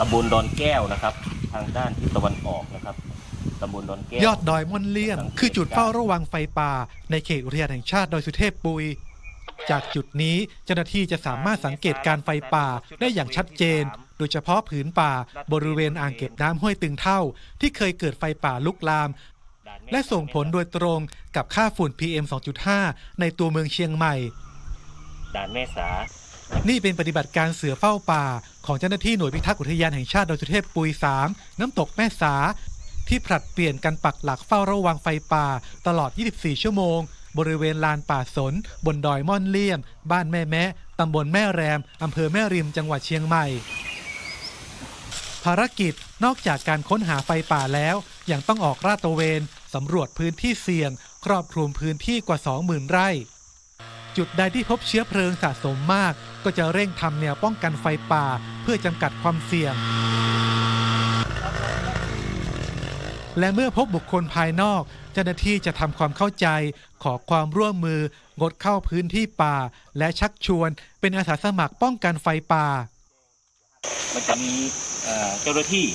ตำบลดอนแก้วนะครับ ทางด้านทิศตะวันออกนะครับตำบลดอนแก้วยอดดอยม่อนเลี่ยม คือจุดเฝ้าระวังไฟป่า ในเขตอุทยานแห่งชาติดอยสุเทพปุย จากจุดนี้เจ้าหน้าที่จะสามารถสังเกตการไฟป่าได้อย่างชัดเจน โดยเฉพาะผืนป่า บริเวณอ่างเก็บน้ำห้วยตึงเท่า ที่เคยเกิดไฟป่าลุกลาม และส่งผลโดยตรงกับค่าฝุ่น PM 2.5 ในตัวเมืองเชียงใหม่ ด่านแม่สา นี่เป็นปฏิบัติการเสือเฝ้าป่า ของเจ้าหน้าที่หน่วยพิทักษ์อุทยานแห่งชาติดอยสุเทพปุย3น้ำตกแม่สา ที่ผลัดเปลี่ยนกันปักหลักเฝ้าระวังไฟป่า ตลอด 24 ชั่วโมง บริเวณลานป่าสน บนดอยม่อนเลี่ยม บ้านแม่แมะตำบลแม่แรมอำเภอแม่ริมจังหวัดเชียงใหม่ ภารกิจนอกจากการค้นหาไฟป่าแล้วยังต้องออกราดตระเวนสำรวจพื้นที่เสี่ยง ครอบคลุมพื้นที่กว่า 20,000 ไร่ จุดใดที่พบเชื้อเพลิงสะสมมาก ก็จะเร่งทำแนวป้องกันไฟป่า เพื่อจำกัดความเสี่ยง และเมื่อพบบุคคลภายนอก เจ้าหน้าที่จะทำความเข้าใจ ขอความร่วมมือ งดเข้าพื้นที่ป่า และชักชวน เป็นอาสาสมัครป้องกันไฟป่ามันจะมีเจ้าหน้าที่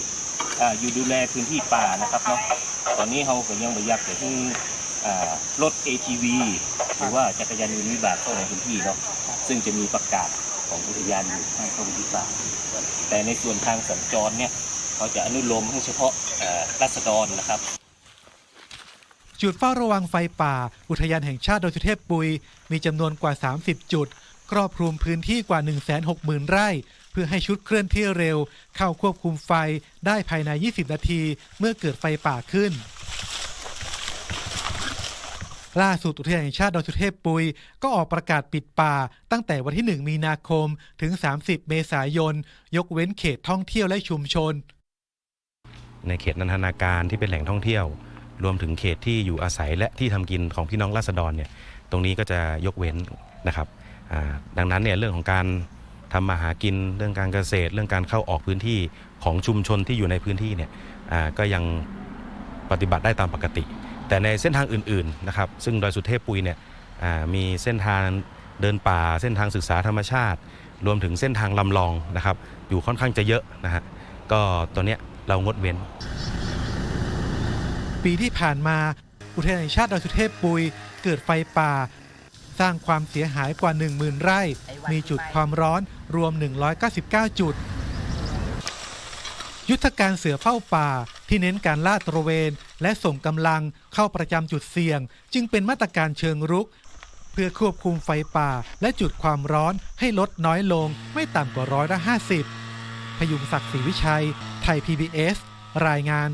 อยู่ดูแลพื้นที่ป่านะครับเนาะตอนนี้เราก็ยังไม่อยากจะให้เอ่ รถ ATV หรือว่าจักรยานยนต์วิบากเข้าในพื้นที่เนาะซึ่งจะมีประกาศของอุทยานอยู่ให้เข้าพื้นที่ป่าแต่ในส่วนทางสัญจรเนี่ยเขาจะอนุโลมให้เฉพาะรัษฎรนะครับ จุดเฝ้าระวังไฟป่า อุทยานแห่งชาติดอยสุเทพปุย มีจำนวนกว่า 30 จุด ครอบคลุมพื้นที่กว่า 160,000 ไร่ เพื่อให้ชุดเคลื่อนที่เร็ว เข้าควบคุมไฟได้ภายใน 20 นาทีเมื่อเกิดไฟป่าขึ้น ล่าสุดอุทยานแห่งชาติดอยสุเทพปุย ก็ออกประกาศปิดป่า ตั้งแต่วันที่ 1 มีนาคมถึง 30 เมษายน ยกเว้นเขตท่องเที่ยวและชุมชน ในเขตนันทนาการที่เป็นแหล่งท่องเที่ยว รวมถึงเขตที่อยู่อาศัยและที่ทำกินของพี่น้องราษฎรเนี่ยตรงนี้ก็จะยกเว้นนะครับดังนั้นเนี่ยเรื่องของการทำมาหากินเรื่องการเกษตร เรื่องการเข้าออกพื้นที่ของชุมชนที่อยู่ในพื้นที่เนี่ยก็ยังปฏิบัติได้ตามปกติ แต่ในเส้นทางอื่นๆนะครับซึ่งดอยสุเทพปุยเนี่ยมีเส้นทางเดินป่า เส้นทางศึกษาธรรมชาติ รวมถึงเส้นทางลำลองนะครับอยู่ค่อนข้างจะเยอะนะฮะก็ตัวเนี้ยเรางดเว้น ปีที่ผ่านมาอุทยานแห่งชาติดอยสุเทพปุยเกิดไฟป่า สร้างความเสียหายกว่า 10,000 ไร่ มีจุดความร้อนรวม 199 จุด ยุทธการเสือเฝ้าป่าที่เน้นการลาดตระเวน และส่งกำลังเข้าประจำจุดเสี่ยง จึงเป็นมาตรการเชิงรุก เพื่อควบคุมไฟป่าและจุดความร้อนให้ลดน้อยลงไม่ต่ำกว่าร้อยละ50พยุงศักดิ์ศรีวิชัย ไทย PBS รายงาน